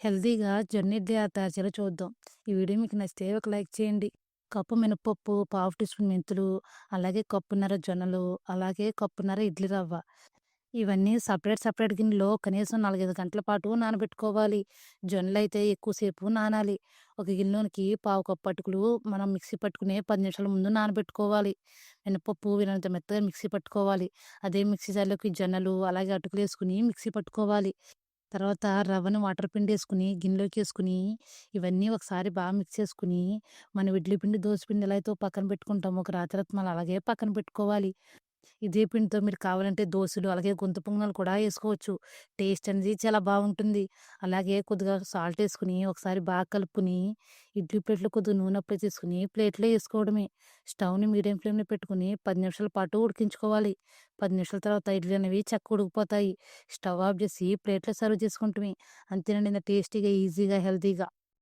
హెల్తీగా జొన్న తయారు చేయాలో చూద్దాం. ఈ వీడియో మీకు నచ్చితే ఒక లైక్ చేయండి. కప్పు మినపప్పు, పావు టీ స్పూన్ మెంతులు, అలాగే కప్పున్నర జొన్నలు, అలాగే కప్పున్నర ఇడ్లీ రవ్వ. ఇవన్నీ సపరేట్ సపరేట్ గిన్నెలో కనీసం 4, 5 గంటల పాటు నానబెట్టుకోవాలి. జొన్నలు అయితే ఎక్కువసేపు నానాలి. ఒక గిన్నెలోనికి పావు కప్పు అటుకులు మనం మిక్సీ పట్టుకునే పది నిమిషాల ముందు నానబెట్టుకోవాలి. మినపప్పు వీలైనంత మెత్తగా మిక్సీ పట్టుకోవాలి. అదే మిక్సీ జార్‌లోకి జొన్నలు, అలాగే అటుకులు వేసుకుని మిక్సీ పట్టుకోవాలి. తర్వాత రవ్వని వాటర్ పిండి వేసుకుని గిన్నెలోకి వేసుకుని ఇవన్నీ ఒకసారి బాగా మిక్స్ చేసుకొని, మనం ఇడ్లీ పిండి, దోస పిండి ఎలా అయితే పక్కన పెట్టుకుంటామో ఒక రాత్రి మళ్ళీ అలాగే పక్కన పెట్టుకోవాలి. ఇదే పిండితో మీరు కావాలంటే దోసలు, అలాగే గుంత పొంగనాలు కూడా వేసుకోవచ్చు టేస్ట్ అనేది చాలా బాగుంటుంది. అలాగే కొద్దిగా సాల్ట్ వేసుకుని ఒకసారి బాగా కలుపుకొని, ఇడ్లీ ప్లేట్‌లో కొద్దిగా నూనె అప్లై చేసుకుని ప్లేట్‌లో వేసుకోవడమే స్టవ్‌ని మీడియం ఫ్లేమ్‌లో పెట్టుకొని పది నిమిషాల పాటు ఉడికించుకోవాలి. పది నిమిషాల తర్వాత ఇడ్లీ అనేవి చక్కగా ఉడికిపోతాయి. స్టవ్ ఆఫ్ చేసి ప్లేట్‌లో సర్వ్ చేసుకుంటామే అంతేనండి ఇంత టేస్టీగా, ఈజీగా, హెల్తీగా